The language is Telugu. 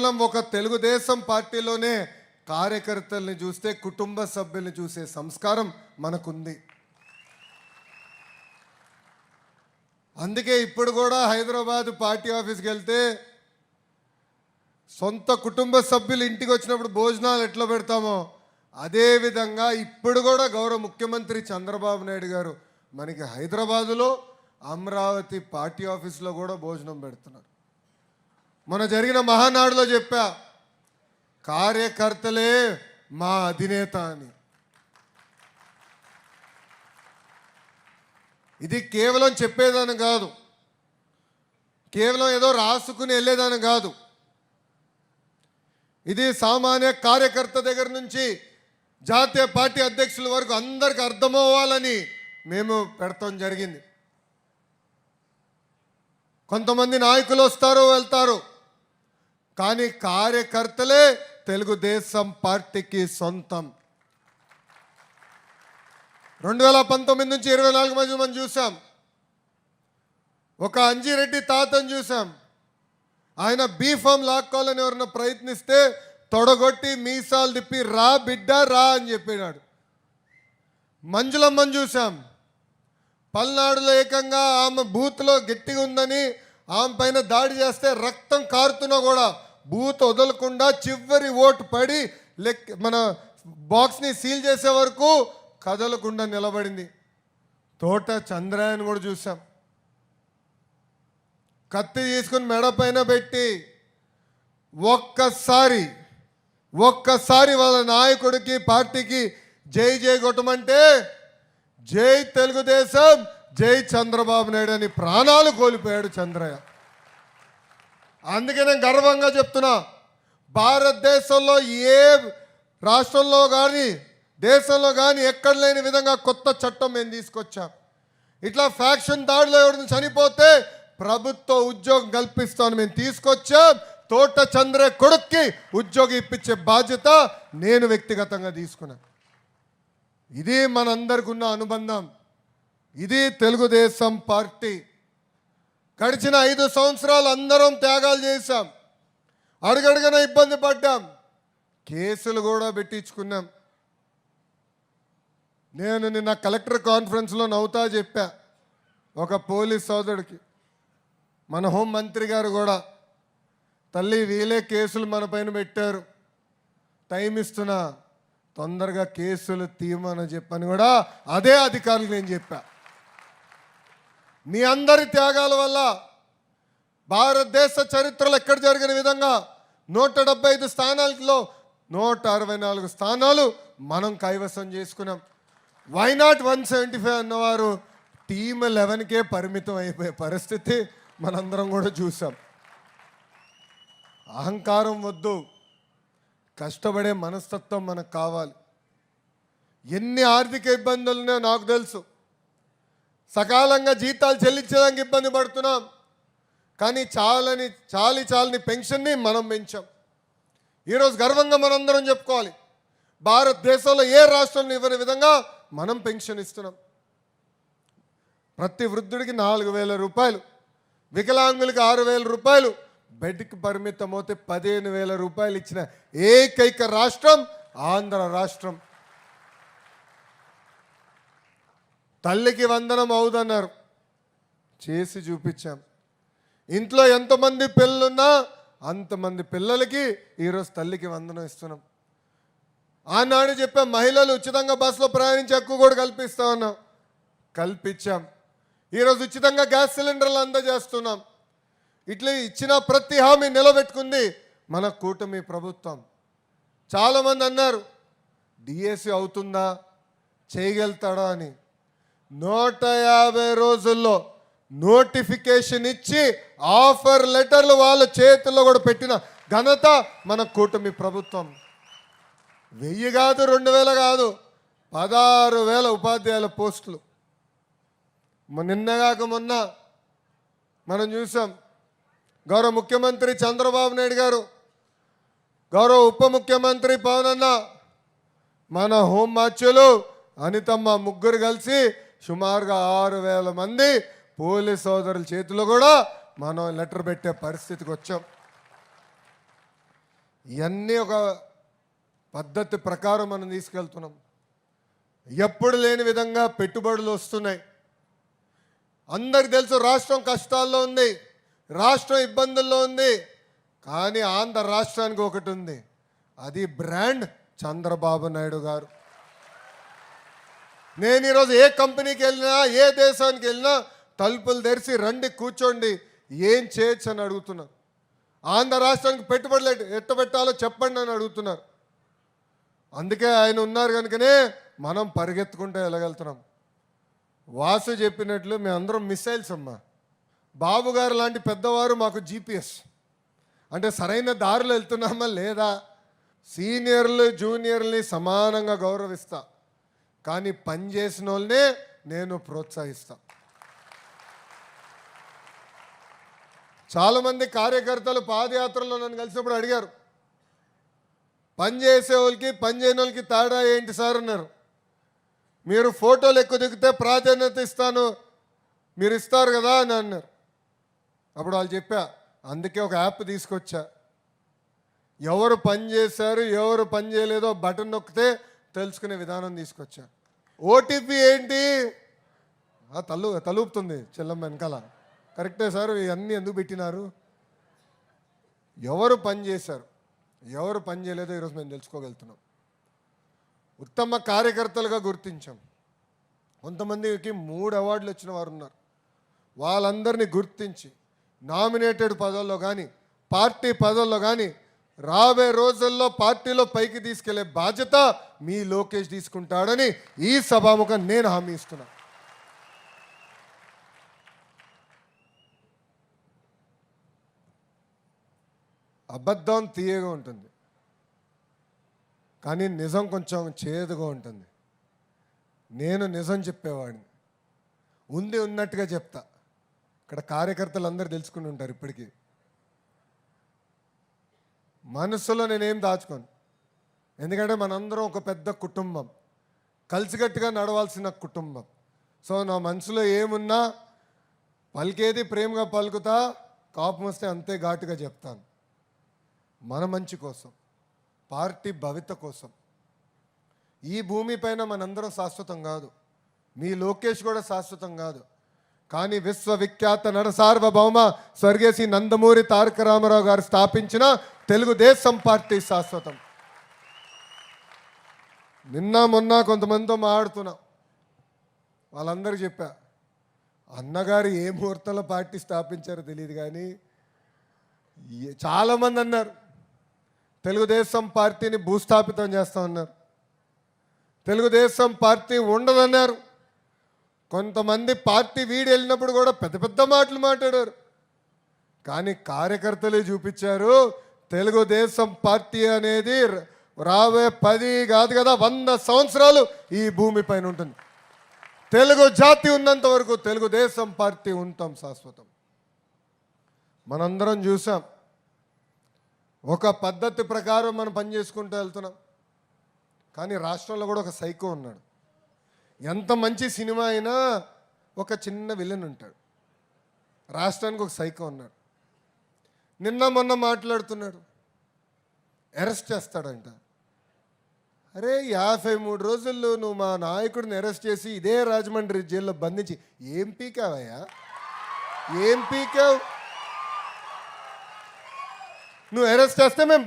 కేవలం ఒక తెలుగుదేశం పార్టీలోనే కార్యకర్తల్ని చూస్తే కుటుంబ సభ్యుల్ని చూసే సంస్కారం మనకుంది. అందుకే ఇప్పుడు కూడా హైదరాబాద్ పార్టీ ఆఫీస్కి వెళ్తే సొంత కుటుంబ సభ్యులు ఇంటికి వచ్చినప్పుడు భోజనాలు ఎట్లా పెడతామో అదేవిధంగా ఇప్పుడు కూడా గౌరవ ముఖ్యమంత్రి చంద్రబాబు నాయుడు గారు మనకి హైదరాబాదులో అమరావతి పార్టీ ఆఫీస్లో కూడా భోజనం పెడుతున్నారు. మన జరిగిన మహానాడులో చెప్పా కార్యకర్తలే మా అధినేత అని. ఇది కేవలం చెప్పేదాని కాదు. కేవలం ఏదో రాసుకుని వెళ్ళేదాని కాదు. ఇది సామాన్య కార్యకర్త దగ్గర నుంచి జాతీయ పార్టీ అధ్యక్షుల వరకు అందరికి అర్థమవ్వాలని మేము పెడతాం జరిగింది. కొంతమంది నాయకులు వస్తారు వెళ్తారు. కానీ కార్యకర్తలే తెలుగుదేశం పార్టీకి సొంతం. రెండు వేల పంతొమ్మిది నుంచి ఇరవై నాలుగు మధ్య మనం చూసాం. ఒక అంజిరెడ్డి తాతను చూసాం. ఆయన బీఫామ్ లాక్కోవాలని ఎవరన్నా ప్రయత్నిస్తే తొడగొట్టి మీసాలు తిప్పి రా బిడ్డ రా అని చెప్పినాడు. మంజులమ్మని చూసాం. పల్నాడులో ఏకంగా ఆమె బూత్లో గట్టిగా ఉందని ఆమె పైన దాడి చేస్తే రక్తం కారుతున్నా కూడా బూత్ వదలకుండా చివరి ఓటు పడి లెక్ మన బాక్స్ని సీల్ చేసే వరకు కదలకుండా నిలబడింది. తోట చంద్రాయన్ కూడా చూసాం. కత్తి తీసుకుని మెడ పైన పెట్టి ఒక్కసారి ఒక్కసారి వాళ్ళ నాయకుడికి పార్టీకి జై జై కొట్టమంటే జై తెలుగుదేశం జై చంద్రబాబు నాయుడు అని ప్రాణాలు కోల్పోయాడు చంద్రయ్య. అందుకే నేను గర్వంగా చెప్తున్నా. భారతదేశంలో ఏ రాష్ట్రంలో కానీ దేశంలో కానీ ఎక్కడ లేని విధంగా కొత్త చట్టం మేము తీసుకొచ్చాం. ఇట్లా ఫ్యాక్షన్ దాడిలో ఎవరిని చనిపోతే ప్రభుత్వ ఉద్యోగం కల్పిస్తాను మేము తీసుకొచ్చాం. తోట చంద్ర కొడుక్కి ఉద్యోగం ఇప్పించే బాధ్యత నేను వ్యక్తిగతంగా తీసుకున్నాను ఇది మనందరికి ఉన్న అనుబంధం. ఇది తెలుగుదేశం పార్టీ. గడిచిన ఐదు సంవత్సరాలు అందరం త్యాగాలు చేశాం. అడుగడుగున ఇబ్బంది పడ్డాం. కేసులు కూడా పెట్టించుకున్నాం. నేను నిన్న కలెక్టర్ కాన్ఫరెన్స్లో నవ్వుతా చెప్పా. ఒక పోలీస్ సోదరుడికి మన హోం మంత్రి గారు కూడా తల్లి వీలే కేసులు మన పైన పెట్టారు. టైం ఇస్తున్నా. తొందరగా కేసులు తీయమని చెప్పని కూడా అదే అధికారులు నేను చెప్పాను మీ అందరి త్యాగాల వల్ల భారతదేశ చరిత్రలో ఎక్కడ జరిగిన విధంగా నూట డెబ్బై ఐదు స్థానాలలో నూట అరవై నాలుగు స్థానాలు మనం కైవసం చేసుకున్నాం. Why not one seventy five అన్నవారు టీమ్ లెవెన్కే పరిమితం అయిపోయే పరిస్థితి మనందరం కూడా చూసాం. అహంకారం వద్దు. కష్టపడే మనస్తత్వం మనకు కావాలి. ఎన్ని ఆర్థిక ఇబ్బందులున్నాయో నాకు తెలుసు. సకాలంగా జీతాలు చెల్లించడానికి ఇబ్బంది పడుతున్నాం. కానీ చాలని చాలి చాలని పెన్షన్ని మనం పెంచాం. ఈరోజు గర్వంగా మనందరం చెప్పుకోవాలి. భారతదేశంలో ఏ రాష్ట్రంలో ఇవ్వని విధంగా మనం పెన్షన్ ఇస్తున్నాం. ప్రతి వృద్ధుడికి నాలుగు వేల రూపాయలు వికలాంగులకి ఆరు వేల రూపాయలు బెడ్కి పరిమితం అవుతే పదిహేను వేల రూపాయలు ఇచ్చిన ఏకైక రాష్ట్రం ఆంధ్ర రాష్ట్రం. తల్లికి వందనం అవుదన్నారు. చేసి చూపించాం. ఇంట్లో ఎంతమంది పిల్లలున్నా అంతమంది పిల్లలకి ఈరోజు తల్లికి వందనం ఇస్తున్నాం. ఆనాడు చెప్పాం మహిళలు ఉచితంగా బస్సులో ప్రయాణించే హక్కు కూడా కల్పిస్తా ఉన్నాం. కల్పించాం. ఈరోజు ఉచితంగా గ్యాస్ సిలిండర్లు అందజేస్తున్నాం. ఇట్లా ఇచ్చిన ప్రతి హామీ నిలబెట్టుకుంది మన కూటమి ప్రభుత్వం. చాలామంది అన్నారు డిఎస్సి అవుతుందా? చేయగలుగుతాడా? అని. నూట యాభై రోజుల్లో నోటిఫికేషన్ ఇచ్చి ఆఫర్ లెటర్లు వాళ్ళ చేతుల్లో కూడా పెట్టిన ఘనత మన కూటమి ప్రభుత్వం. వెయ్యి కాదు రెండు వేల కాదు పదహారు వేల ఉపాధ్యాయుల పోస్టులు. నిన్నగాక మొన్న మనం చూసాం గౌరవ ముఖ్యమంత్రి చంద్రబాబు నాయుడు గారు గౌరవ ఉప ముఖ్యమంత్రి పవన్ అన్న మన హోం మార్చులు అనితమ్మ ముగ్గురు కలిసి సుమారుగా ఆరు వేల మంది పోలీస్ సోదరుల చేతిలో కూడా మనం లెటర్ పెట్టే పరిస్థితికి వచ్చాం. ఇవన్నీ ఒక పద్ధతి ప్రకారం మనం తీసుకెళ్తున్నాం. ఎప్పుడు లేని విధంగా పెట్టుబడులు వస్తున్నాయి. అందరికి తెలుసు రాష్ట్రం కష్టాల్లో ఉంది రాష్ట్రం ఇబ్బందుల్లో ఉంది కానీ ఆంధ్ర రాష్ట్రానికి ఒకటి ఉంది. అది బ్రాండ్ చంద్రబాబు నాయుడు గారు. నేను ఈరోజు ఏ కంపెనీకి వెళ్ళినా ఏ దేశానికి వెళ్ళినా తలుపులు తెరిచి రండి కూర్చోండి. ఏం చేయొచ్చు అని అడుగుతున్నారు ఆంధ్ర రాష్ట్రానికి పెట్టుబడులు ఎట్ట- పెట్టాలో చెప్పండి అని అడుగుతున్నారు అందుకే ఆయన ఉన్నారు కనుకనే మనం పరిగెత్తుకుంటూ వెళ్ళగలుగుతున్నాం. వాసు చెప్పినట్లు మేమందరం మిస్సైల్స్ అమ్మా. బాబు గారు లాంటి పెద్దవారు మాకు జీపీఎస్. అంటే సరైన దారిలో వెళ్తున్నామా లేదా? సీనియర్లు జూనియర్ని సమానంగా గౌరవిస్తా. కానీ పని చేసిన వాళ్ళనే నేను ప్రోత్సహిస్తా. చాలామంది కార్యకర్తలు పాదయాత్రలో నన్ను కలిసినప్పుడు అడిగారు పని చేసే వాళ్ళకి పని చేయని వాళ్ళకి తేడా ఏంటి సార్? అన్నారు. మీరు ఫోటోలు ఎక్కువ దిగితే ప్రాధాన్యత ఇస్తాను మీరు ఇస్తారు కదా అని అన్నారు. అప్పుడు వాళ్ళు చెప్పా అందుకే ఒక యాప్ తీసుకొచ్చా. ఎవరు పని చేశారు ఎవరు పని చేయలేదో బటన్ నొక్కితే తెలుసుకునే విధానం తీసుకొచ్చా. ఓటీపీ ఏంటి? తల్లు తలుపుతుంది చెల్లమ్మ వెనకాల. కరెక్టే సార్ ఇవన్నీ ఎందుకు పెట్టినారు? ఎవరు పని చేశారు? ఎవరు పని చేయలేదో ఈరోజు మేము తెలుసుకోగలుగుతున్నాం. ఉత్తమ కార్యకర్తలుగా గుర్తించాం. కొంతమందికి మూడు అవార్డులు వచ్చిన వారు ఉన్నారు. వాళ్ళందరినీ గుర్తించి నామినేటెడ్ పదవుల్లో కానీ పార్టీ పదవుల్లో కానీ రాబోయే రోజుల్లో పార్టీలో పైకి తీసుకెళ్ళే బాధ్యత మీ లోకేష్ తీసుకుంటాడని ఈ సభాముఖం నేను హామీ ఇస్తున్నా. అబద్ధం తీయగా ఉంటుంది. కానీ నిజం కొంచెం చేదుగా ఉంటుంది. నేను నిజం చెప్పేవాడిని. ఉంది ఉన్నట్టుగా చెప్తా. ఇక్కడ కార్యకర్తలు అందరూ తెలుసుకుని ఉంటారు ఇప్పటికీ. మనసులో నేనేం దాచుకోను. ఎందుకంటే మనందరం ఒక పెద్ద కుటుంబం. కలిసికట్టుగా నడవాల్సిన కుటుంబం. సో నా మనసులో ఏమున్నా పలికేది ప్రేమగా పలుకుతా కోపం వస్తే అంతే ఘాటుగా చెప్తాను. మన మంచి కోసం పార్టీ భవిత కోసం. ఈ భూమిపైన మనందరం శాశ్వతం కాదు. మీ లోకేష్ కూడా శాశ్వతం కాదు. కానీ విశ్వవిఖ్యాత నరసార్వభౌమ స్వర్గేసి నందమూరి తారక రామారావు గారు స్థాపించిన తెలుగుదేశం పార్టీ శాశ్వతం. నిన్న మొన్న కొంతమందితో మాట్లాడుతున్నా. వాళ్ళందరికీ చెప్పా. అన్నగారు ఏ ముహూర్తంలో పార్టీ స్థాపించారో తెలియదు కానీ చాలామంది అన్నారు. తెలుగుదేశం పార్టీని భూస్థాపితం చేస్తామన్నారు. తెలుగుదేశం పార్టీ ఉండదన్నారు. కొంతమంది పార్టీ వీడి వెళ్ళినప్పుడు కూడా పెద్ద పెద్ద మాటలు మాట్లాడారు. కానీ కార్యకర్తలే చూపించారు తెలుగుదేశం పార్టీ అనేది రాబోయే పది కాదు కదా వంద సంవత్సరాలు ఈ భూమి పైన ఉంటుంది. తెలుగు జాతి ఉన్నంత వరకు తెలుగుదేశం పార్టీ ఉంటాం శాశ్వతం. మనందరం చూసాం. ఒక పద్ధతి ప్రకారం మనం పని చేసుకుంటూ వెళ్తున్నాం. కానీ రాష్ట్రంలో కూడా ఒక సైకో ఉన్నాడు. ఎంత మంచి సినిమా అయినా ఒక చిన్న విలన్ ఉంటాడు. రాష్ట్రానికి ఒక సైకో ఉన్నాడు. నిన్న మొన్న మాట్లాడుతున్నాడు. అరెస్ట్ చేస్తాడంట. అరే యాభై మూడు రోజుల్లో నువ్వు మా నాయకుడిని అరెస్ట్ చేసి ఇదే రాజమండ్రి జైల్లో బంధించి ఏం పీకావయ్యా? ఏం పీకావు? నువ్వు అరెస్ట్ చేస్తే మేము